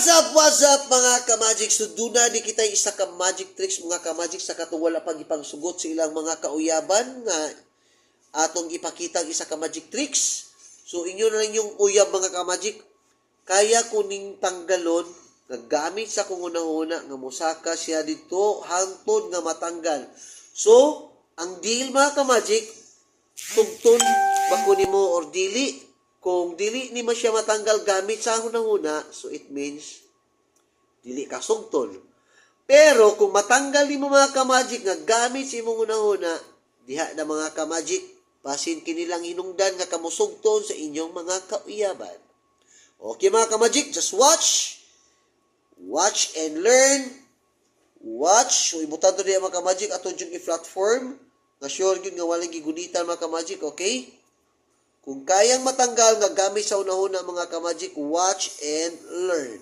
What's up, what's up mga ka-magic? So, duna di kita isa ka magic tricks mga ka-magic sa katuwala pag ipangsugot sa ilang mga kauyaban nga atong ipakita isa ka magic tricks. So, inyo na lang yung uyab mga ka-magic. Kaya kuning tanggalon gamit sa kung una-una nga musaka siya dito hangtod nga matanggal. So, ang deal mga ka-magic, tugton ba kunin mo or dili kung dili ni mo siya matanggal gamit sa hunahuna so it means dili ka sugton pero kung matanggal ni mo mga ka-magic nga gamit sa imong hunahuna diha na mga ka-magic basin kinilang hinungdan nga kamusugton sa inyong mga kauyaban. Okay mga ka-magic just watch. Watch and learn. Watch. So ibutan to diya mga ka-magic aton yung i-platform. Nga sure yun nga walang gigunitan mga ka-magic okay kung kayang matanggal nga gamit sa unahuna mga ka-magic, watch and learn.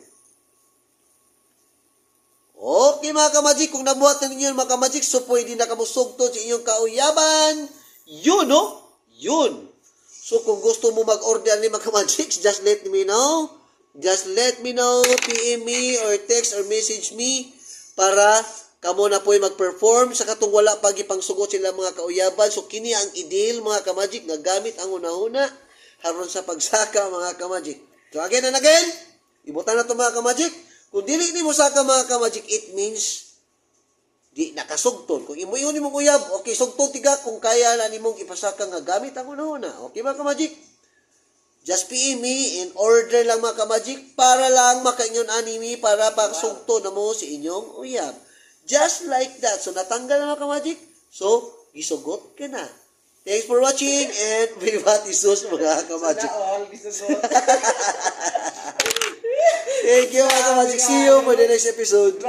Okay mga ka-magic, kung nabuhat na ninyo mga ka-magic, so pwede na kamusugtod sa inyong kauyaban. Yun, no? Yun. So kung gusto mo mag-order ni mga ka-magic, just let me know. Just let me know, PM me or text or message me para kamo na po'y mag-perform sa katong wala pag ipangsugot sila mga kauyaban. So kini ang ideal mga ka-magic nga gamit ang una-una haron sa pagsaka mga ka-magic. So again and again, ibutan na to mga ka-magic. Kung dili ni mo saka mga ka-magic, it means di nakasugton. Kung imo yun mo uyab, okay, sugton tiga kung kaya na nimong ipasaka nga gamit ang una-una. Okay mga ka-magic? Just PM me in order lang mga ka-magic para lang makaingon anime para pagsugto na mo si inyong uyab. Just like that. So, natanggal na ka-magic. So, gisugot ka na. Thanks for watching and Vivat Isus mga ka-magic. Thank you mga ka-magic. See you for the next episode.